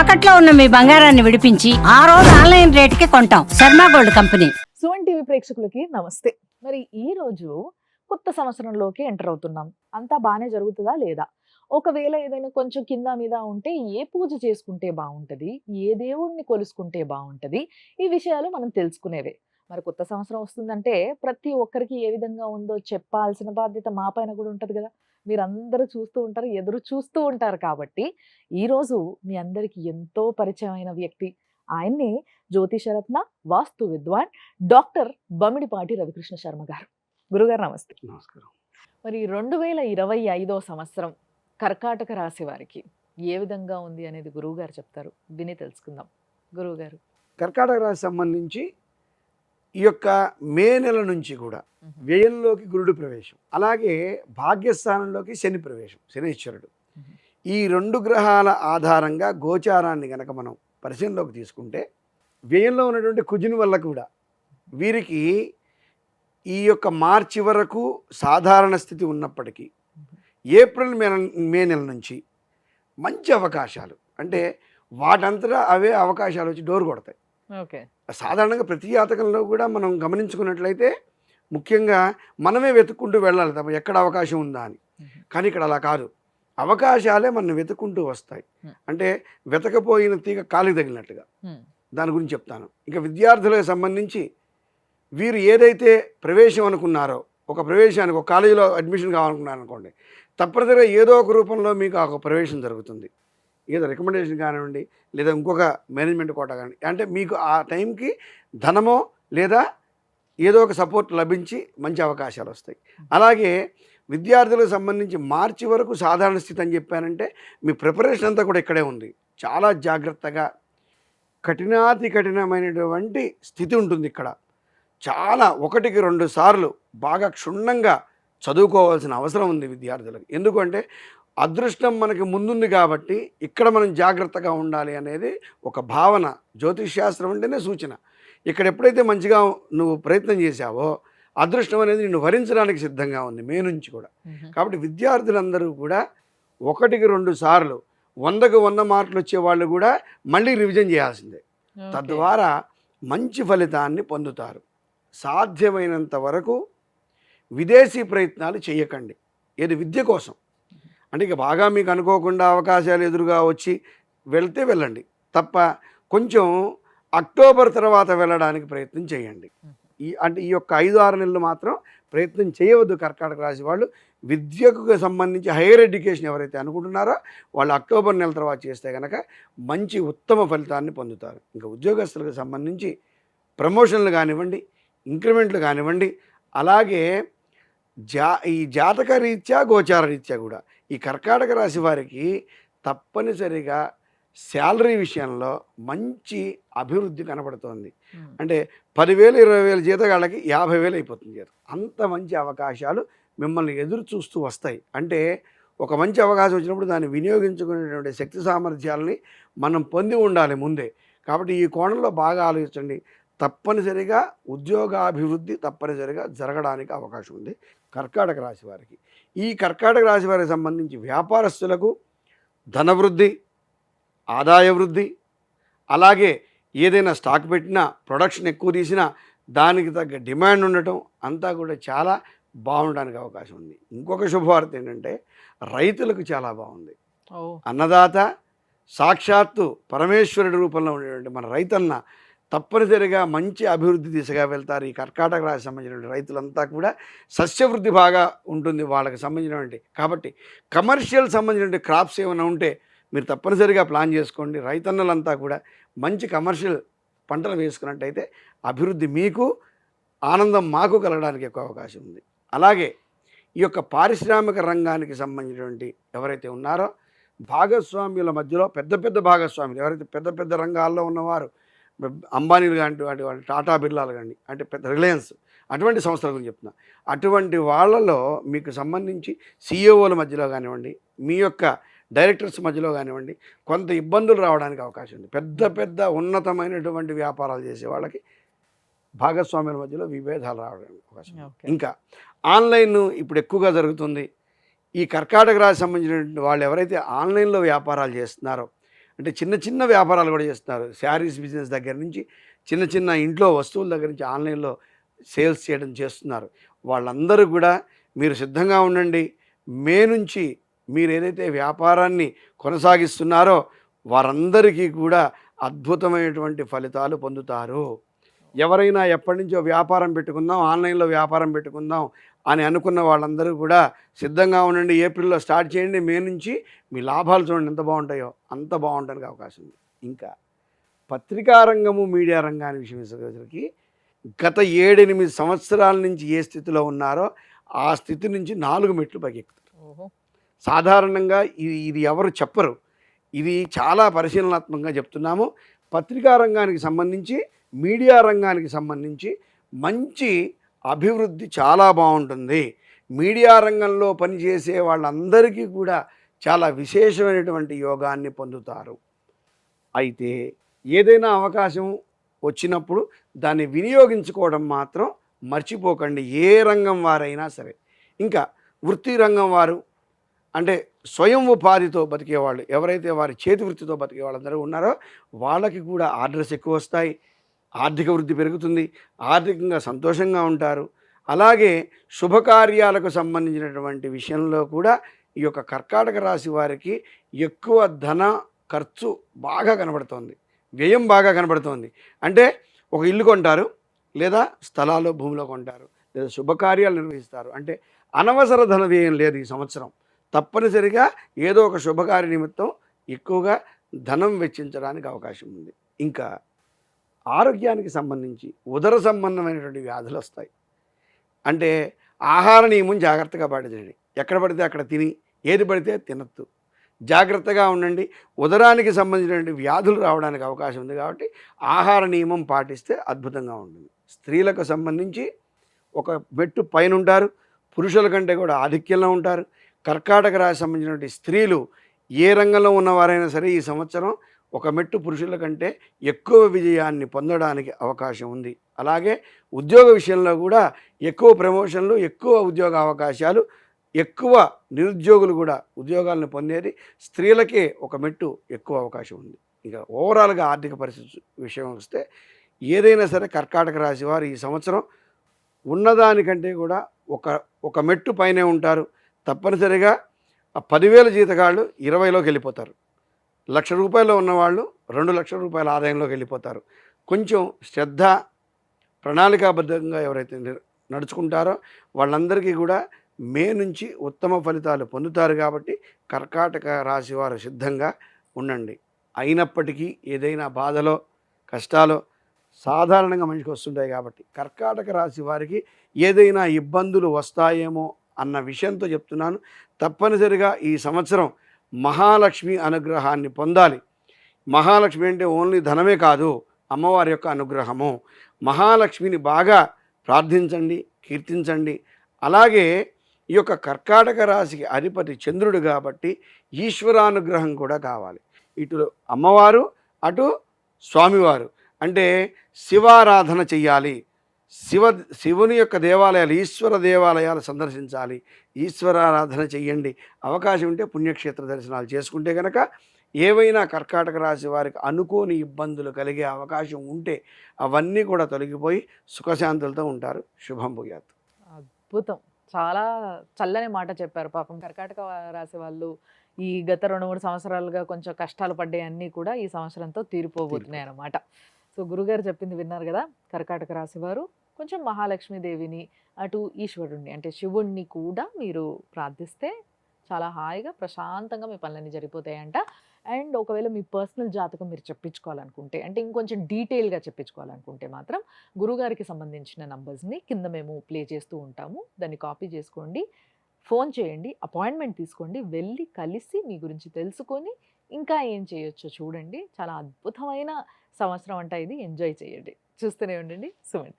తాకట్లో ఉన్న మీ బంగారాన్ని విడిపించి ఆ రోజు ఆన్లైన్ రేటుకి కొంటాం. Sharma gold company. Sone TV ప్రేక్షకులకి నమస్తే. మరి ఈ రోజు కొత్త సంవత్సరంలోకి ఎంటర్ అవుతున్నాం. అంతా బాగానే జరుగుతుందా లేదా? ఒకవేళ ఏదైనా కొంచెం కింద మీద ఉంటే ఏ పూజ చేసుకుంటే బాగుంటుంది? ఏ దేవుణ్ణి కొలుసుకుంటే బాగుంటుంది? ఈ విషయాలు మనం తెలుసుకునేవే. మరి కొత్త సంవత్సరం వస్తుందంటే ప్రతి ఒక్కరికి ఏ విధంగా ఉందో చెప్పాల్సిన బాధ్యత మా పైన కూడా ఉంటుంది కదా. మీరందరూ చూస్తూ ఉంటారు ఎదురు చూస్తూ ఉంటారు కాబట్టి ఈ రోజు మీ అందరికి ఎంతో పరిచయమైన వ్యక్తి ఆయన్ని జ్యోతిషరత్న వాస్తు విద్వాన్ డాక్టర్ బమిడిపాటి రవికృష్ణ శర్మ గారు. గురుగారు నమస్తే. నమస్కారం. మరి రెండు వేల ఇరవై ఐదో సంవత్సరం కర్కాటక రాశి వారికి ఏ విధంగా ఉంది అనేది గురువు గారు చెప్తారు. విని తెలుసుకుందాం. గురువు గారు కర్కాటక రాశి సంబంధించి ఈ యొక్క మే నెల నుంచి కూడా వ్యయంలోకి గురుడు ప్రవేశం అలాగే భాగ్యస్థానంలోకి శని ప్రవేశం శనీశ్వరుడు. ఈ రెండు గ్రహాల ఆధారంగా గోచారాన్ని గనక మనం పరిశీలనలోకి తీసుకుంటే వ్యయంలో ఉన్నటువంటి కుజుని వల్ల కూడా వీరికి ఈ యొక్క మార్చి వరకు సాధారణ స్థితి ఉన్నప్పటికీ ఏప్రిల్ మే మే నెల నుంచి మంచి అవకాశాలు అంటే వాటంతటా అవే అవకాశాలు వచ్చి డోర్ కొడతాయి. ఓకే. సాధారణంగా ప్రతి జాతకంలో కూడా మనం గమనించుకున్నట్లయితే ముఖ్యంగా మనమే వెతుక్కుంటూ వెళ్ళాలి తప్ప ఎక్కడ అవకాశం ఉందా అని. కానీ ఇక్కడ అలా కాదు. అవకాశాలే మనం వెతుక్కుంటూ వస్తాయి. అంటే వెతకపోయిన తీగ కాలికి తగిలినట్టుగా. దాని గురించి చెప్తాను. ఇంకా విద్యార్థులకు సంబంధించి వీరు ఏదైతే ప్రవేశం అనుకున్నారో ఒక ప్రవేశానికి ఒక కాలేజీలో అడ్మిషన్ కావాలనుకున్నారు అనుకోండి తప్పనిసరిగా ఏదో ఒక రూపంలో మీకు ఆ ఒక ప్రవేశం జరుగుతుంది. ఏదో రికమెండేషన్ కానివ్వండి లేదా ఇంకొక మేనేజ్మెంట్ కోట కానివ్వండి. అంటే మీకు ఆ టైంకి ధనమో లేదా ఏదో ఒక సపోర్ట్ లభించి మంచి అవకాశాలు వస్తాయి. అలాగే విద్యార్థులకు సంబంధించి మార్చి వరకు సాధారణ స్థితి అని చెప్పానంటే మీ ప్రిపరేషన్ అంతా కూడా ఇక్కడే ఉంది. చాలా జాగ్రత్తగా కఠినాతి కఠినమైనటువంటి స్థితి ఉంటుంది ఇక్కడ. చాలా ఒకటికి రెండు సార్లు బాగా క్షుణ్ణంగా చదువుకోవాల్సిన అవసరం ఉంది విద్యార్థులకు. ఎందుకంటే అదృష్టం మనకి ముందుంది కాబట్టి ఇక్కడ మనం జాగ్రత్తగా ఉండాలి అనేది ఒక భావన. జ్యోతిష్ శాస్త్రం అంటేనే సూచన. ఇక్కడ ఎప్పుడైతే మంచిగా నువ్వు ప్రయత్నం చేశావో అదృష్టం అనేది నిన్ను వరించడానికి సిద్ధంగా ఉంది మే నుంచి కూడా. కాబట్టి విద్యార్థులందరూ కూడా ఒకటికి రెండు సార్లు వందకు వంద మార్కులు వచ్చే వాళ్ళు కూడా మళ్ళీ రివిజన్ చేయాల్సిందే. తద్వారా మంచి ఫలితాన్ని పొందుతారు. సాధ్యమైనంత వరకు విదేశీ ప్రయత్నాలు చేయకండి ఏది విద్య కోసం. అంటే ఇక బాగా మీకు అనుకోకుండా అవకాశాలు ఎదురుగా వచ్చి వెళ్తే వెళ్ళండి. తప్ప కొంచెం అక్టోబర్ తర్వాత వెళ్ళడానికి ప్రయత్నం చేయండి. ఈ అంటే ఈ యొక్క ఐదు ఆరు నెలలు మాత్రం ప్రయత్నం చేయవద్దు కర్కాటక రాశి వాళ్ళు. విద్యకు సంబంధించి హైయర్ ఎడ్యుకేషన్ ఎవరైతే అనుకుంటున్నారో వాళ్ళు అక్టోబర్ నెల తర్వాత చేస్తే కనుక మంచి ఉత్తమ ఫలితాన్ని పొందుతారు. ఇంకా ఉద్యోగస్తులకు సంబంధించి ప్రమోషన్లు కానివ్వండి ఇంక్రిమెంట్లు కానివ్వండి అలాగే జా ఈ జాతక రీత్యా గోచార రీత్యా కూడా ఈ కర్కాటక రాశి వారికి తప్పనిసరిగా శాలరీ విషయంలో మంచి అభివృద్ధి కనబడుతోంది. అంటే పదివేలు ఇరవై వేల జీతగాళ్ళకి యాభై వేలు అయిపోతుంది జీతం. అంత మంచి అవకాశాలు మిమ్మల్ని ఎదురు చూస్తూ వస్తాయి. అంటే ఒక మంచి అవకాశం వచ్చినప్పుడు దాన్ని వినియోగించుకునేటువంటి శక్తి సామర్థ్యాలని మనం పొంది ఉండాలి ముందే. కాబట్టి ఈ కోణంలో బాగా ఆలోచించండి. తప్పనిసరిగా ఉద్యోగాభివృద్ధి తప్పనిసరిగా జరగడానికి అవకాశం ఉంది. కర్కాటక రాశి వారికి. ఈ కర్కాటక రాశి వారికి సంబంధించి వ్యాపారస్తులకు ధనవృద్ధి ఆదాయ వృద్ధి అలాగే ఏదైనా స్టాక్ పెట్టినా ప్రొడక్షన్ ఎక్కువ తీసినా దానికి తగ్గ డిమాండ్ ఉండటం అంతా కూడా చాలా బాగుండడానికి అవకాశం ఉంది. ఇంకొక శుభవార్త ఏంటంటే రైతులకు చాలా బాగుంది. అన్నదాత సాక్షాత్తు పరమేశ్వరుడి రూపంలో ఉండేటువంటి మన రైతన్న తప్పనిసరిగా మంచి అభివృద్ధి దిశగా వెళ్తారు ఈ కర్కాటక రాశి సంబంధించినటువంటి రైతులంతా కూడా సస్యవృద్ధి బాగా ఉంటుంది వాళ్ళకి సంబంధించినటువంటి. కాబట్టి కమర్షియల్ సంబంధించినటువంటి క్రాప్స్ ఏమైనా ఉంటే మీరు తప్పనిసరిగా ప్లాన్ చేసుకోండి. రైతన్నలంతా కూడా మంచి కమర్షియల్ పంటలు వేసుకున్నట్టయితే అభివృద్ధి మీకు ఆనందం మాకు కలగడానికి ఎక్కువ అవకాశం ఉంది. అలాగే ఈ యొక్క పారిశ్రామిక రంగానికి సంబంధించినటువంటి ఎవరైతే ఉన్నారో భాగస్వామ్యుల మధ్యలో పెద్ద పెద్ద భాగస్వాములు ఎవరైతే పెద్ద పెద్ద రంగాల్లో ఉన్నవారు అంబానీలు కానీ అటు వాళ్ళు టాటా బిర్లాలు కానీ అంటే పెద్ద రిలయన్స్ అటువంటి సంస్థల గురించి చెప్తున్నా. అటువంటి వాళ్ళలో మీకు సంబంధించి సీఈఓల మధ్యలో కానివ్వండి మీ యొక్క డైరెక్టర్స్ మధ్యలో కానివ్వండి కొంత ఇబ్బందులు రావడానికి అవకాశం ఉంది. పెద్ద పెద్ద ఉన్నతమైనటువంటి వ్యాపారాలు చేసే వాళ్ళకి భాగస్వామ్యుల మధ్యలో విభేదాలు రావడానికి అవకాశం ఇంకా ఆన్లైన్ ఇప్పుడు ఎక్కువగా జరుగుతుంది. ఈ కర్కాటక రాశి సంబంధించినటువంటి వాళ్ళు ఎవరైతే ఆన్లైన్లో వ్యాపారాలు చేస్తున్నారో అంటే చిన్న చిన్న వ్యాపారాలు కూడా చేస్తున్నారు. శారీస్ బిజినెస్ దగ్గర నుంచి చిన్న చిన్న ఇంట్లో వస్తువుల దగ్గర నుంచి ఆన్లైన్లో సేల్స్ చేయడం చేస్తున్నారు. వాళ్ళందరూ కూడా మీరు సిద్ధంగా ఉండండి. మే నుంచి మీరు ఏదైతే వ్యాపారాన్ని కొనసాగిస్తున్నారో వారందరికీ కూడా అద్భుతమైనటువంటి ఫలితాలు పొందుతారు. ఎవరైనా ఎప్పటి నుంచో వ్యాపారం పెట్టుకుందాం ఆన్లైన్లో వ్యాపారం పెట్టుకుందాం అని అనుకున్న వాళ్ళందరూ కూడా సిద్ధంగా ఉండండి ఏప్రిల్లో స్టార్ట్ చేయండి మే నుంచి మీ లాభాలు చూడండి ఎంత బాగుంటాయో అంత బాగుంటానికి అవకాశం ఉంది. ఇంకా పత్రికా రంగము మీడియా రంగాన్ని విషయం వచ్చేసరికి గత ఏడెనిమిది సంవత్సరాల నుంచి ఏ స్థితిలో ఉన్నారో ఆ స్థితి నుంచి నాలుగు మెట్లు పైకెక్కుతారు ఓహో. సాధారణంగా ఇది ఇది ఎవరు చెప్పరు. ఇది చాలా పరిశీలనాత్మకంగా చెప్తున్నాము. పత్రికా రంగానికి సంబంధించి మీడియా రంగానికి సంబంధించి మంచి అభివృద్ధి చాలా బాగుంటుంది. మీడియా రంగంలో పనిచేసే వాళ్ళందరికీ కూడా చాలా విశేషమైనటువంటి యోగాన్ని పొందుతారు. అయితే ఏదైనా అవకాశం వచ్చినప్పుడు దాన్ని వినియోగించుకోవడం మాత్రం మర్చిపోకండి. ఏ రంగం వారైనా సరే. ఇంకా వృత్తి రంగం వారు అంటే స్వయం ఉపాధితో బతికేవాళ్ళు ఎవరైతే వారి చేతి వృత్తితో బతికే వాళ్ళందరూ ఉన్నారో వాళ్ళకి కూడా ఆర్డర్స్ ఎక్కువ వస్తాయి. ఆర్థిక వృద్ధి పెరుగుతుంది ఆర్థికంగా సంతోషంగా ఉంటారు. అలాగే శుభకార్యాలకు సంబంధించినటువంటి విషయంలో కూడా ఈ యొక్క కర్కాటక రాశి వారికి ఎక్కువ ధన ఖర్చు బాగా కనబడుతోంది వ్యయం బాగా కనబడుతోంది. అంటే ఒక ఇల్లు కొంటారు లేదా స్థలాలు భూమిలో కొంటారు లేదా శుభకార్యాలు నిర్వహిస్తారు. అంటే అనవసర ధన వ్యయం లేదు ఈ సంవత్సరం. తప్పనిసరిగా ఏదో ఒక శుభకార్య నిమిత్తం ఎక్కువగా ధనం వెచ్చించడానికి అవకాశం ఉంది. ఇంకా ఆరోగ్యానికి సంబంధించి ఉదర సంబంధమైనటువంటి వ్యాధులు వస్తాయి. అంటే ఆహార నియమం జాగ్రత్తగా పాటించండి. ఎక్కడ పడితే అక్కడ తిని ఏది పడితే తినద్దు. జాగ్రత్తగా ఉండండి. ఉదరానికి సంబంధించినటువంటి వ్యాధులు రావడానికి అవకాశం ఉంది కాబట్టి ఆహార నియమం పాటిస్తే అద్భుతంగా ఉంటుంది. స్త్రీలకు సంబంధించి ఒక మెట్టు పైన ఉంటారు పురుషుల కంటే కూడా ఆధిక్యంలో ఉంటారు. కర్కాటక రాశి సంబంధించినటువంటి స్త్రీలు ఏ రంగంలో ఉన్నవారైనా సరే ఈ సంవత్సరం ఒక మెట్టు పురుషుల కంటే ఎక్కువ విజయాన్ని పొందడానికి అవకాశం ఉంది. అలాగే ఉద్యోగ విషయంలో కూడా ఎక్కువ ప్రమోషన్లు ఎక్కువ ఉద్యోగ అవకాశాలు ఎక్కువ నిరుద్యోగులు కూడా ఉద్యోగాలను పొందేది స్త్రీలకే ఒక మెట్టు ఎక్కువ అవకాశం ఉంది. ఇక ఓవరాల్గా ఆర్థిక పరిస్థితి విషయం వస్తే ఏదైనా సరే కర్కాటక రాశి వారు ఈ సంవత్సరం ఉన్నదానికంటే కూడా ఒక ఒక మెట్టు పైనే ఉంటారు. తప్పనిసరిగా ఆ పదివేల జీతగాళ్ళు ఇరవైలోకి వెళ్ళిపోతారు. లక్ష రూపాయలు ఉన్నవాళ్ళు రెండు లక్షల రూపాయల ఆదాయంలోకి వెళ్ళిపోతారు. కొంచెం శ్రద్ధ ప్రణాళికాబద్ధంగా ఎవరైతే నడుచుకుంటారో వాళ్ళందరికీ కూడా మే నుంచి ఉత్తమ ఫలితాలు పొందుతారు కాబట్టి కర్కాటక రాశి వారు సిద్ధంగా ఉండండి. అయినప్పటికీ ఏదైనా బాధలో కష్టాలో సాధారణంగా మనిషికి వస్తుంటాయి కాబట్టి కర్కాటక రాశి వారికి ఏదైనా ఇబ్బందులు వస్తాయేమో అన్న విషయంతో చెప్తున్నాను. తప్పనిసరిగా ఈ సంవత్సరం మహాలక్ష్మి అనుగ్రహాన్ని పొందాలి. మహాలక్ష్మి అంటే ఓన్లీ ధనమే కాదు అమ్మవారి యొక్క అనుగ్రహము. మహాలక్ష్మిని బాగా ప్రార్థించండి కీర్తించండి. అలాగే ఈ యొక్క కర్కాటక రాశికి అధిపతి చంద్రుడు కాబట్టి ఈశ్వరానుగ్రహం కూడా కావాలి. ఇటు అమ్మవారు అటు స్వామివారు. అంటే శివారాధన చెయ్యాలి. శివ శివుని యొక్క దేవాలయాలు ఈశ్వర దేవాలయాలు సందర్శించాలి. ఈశ్వరారాధన చెయ్యండి. అవకాశం ఉంటే పుణ్యక్షేత్ర దర్శనాలు చేసుకుంటే కనుక ఏవైనా కర్కాటక రాశి వారికి అనుకోని ఇబ్బందులు కలిగే అవకాశం ఉంటే అవన్నీ కూడా తొలగిపోయి సుఖశాంతులతో ఉంటారు. శుభం భూయాత్. అద్భుతం. చాలా చల్లని మాట చెప్పారు పాపం. కర్కాటక రాశి వాళ్ళు ఈ గత రెండు మూడు సంవత్సరాలుగా కొంచెం కష్టాలు పడ్డాయి అన్నీ కూడా ఈ సంవత్సరంతో తీరిపోబోతున్నాయి అన్నమాట సో గురుగారు చెప్పింది విన్నారు కదా కర్కాటక రాశి వారు కొంచెం మహాలక్ష్మీదేవిని అటు ఈశ్వరుణ్ణి అంటే శివుణ్ణి కూడా మీరు ప్రార్థిస్తే చాలా హాయిగా ప్రశాంతంగా మీ పనులన్నీ జరిగిపోతాయంట. అండ్ ఒకవేళ మీ పర్సనల్ జాతకం మీరు చెప్పించుకోవాలనుకుంటే అంటే ఇంకొంచెం డీటెయిల్గా చెప్పించుకోవాలనుకుంటే మాత్రం గురుగారికి సంబంధించిన నంబర్స్ని కింద మేము ప్లే చేస్తూ ఉంటాము. దాన్ని కాపీ చేసుకోండి ఫోన్ చేయండి అపాయింట్మెంట్ తీసుకోండి వెళ్ళి కలిసి మీ గురించి తెలుసుకొని ఇంకా ఏం చేయొచ్చో చూడండి. చాలా అద్భుతమైన సంవత్సరం అంట ఇది. ఎంజాయ్ చేయండి. చూస్తూనే ఉండండి. సుమంటి